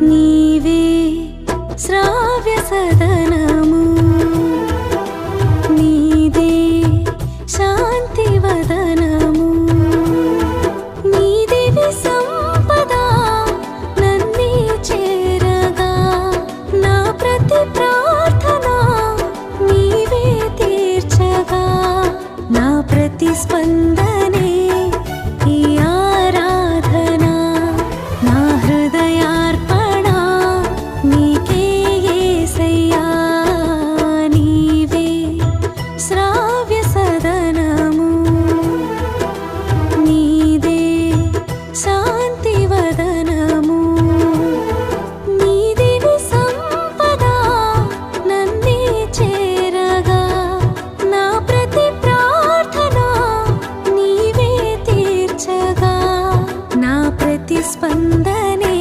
నీవే శ్రావ్య సదనము. నీదే శాంతి వదనము. నీదివి సంపద నన్నే చేరగా. నా ప్రతి ప్రార్థన నీవే తీర్చగా. నా ప్రతి స్పందన నా ప్రతిస్పందనే